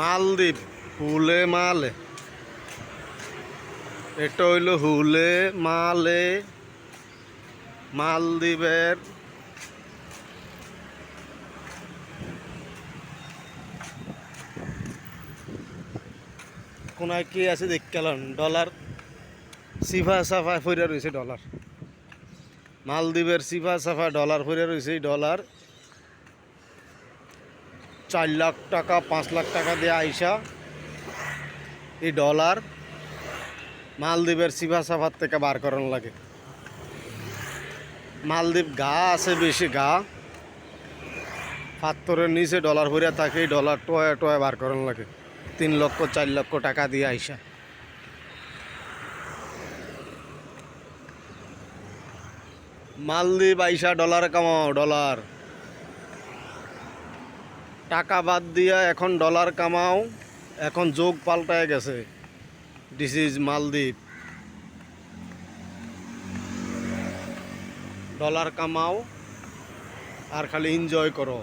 মালদ্বীপ, হুলে মালে। এটা হইল হুলে মালে, মালদ্বীপের কোনায় কি আছে দেখলাম ডলার সিফা সাফা ফইরা রয়েছে ডলার। মালদ্বীপের সিফা সাফা ডলার ফইরা রয়েছে ডলার। চার লাখ টাকা, পাঁচ লাখ টাকা দিয়ে আইসা এই ডলার মালদ্বীপের সিফা সাফার থেকে বার করানো লাগে। মালদ্বীপ গা আছে বেশি গা। পাত্তরের নিচে ডলার ভরিয়া থাকে, এই ডলার টয়া টয়া বার করানো লাগে। তিন লক্ষ, চার লক্ষ টাকা দিয়ে আইসা। মালদ্বীপ আইসা ডলার কামাও ডলার টাকা বাদ দিয়া এখন ডলার কামাও, এখন যোগ পাল্টায় গেছে। দিস ইজ মালদ্বীপ ডলার কামাও, আর খালি এনজয় করো।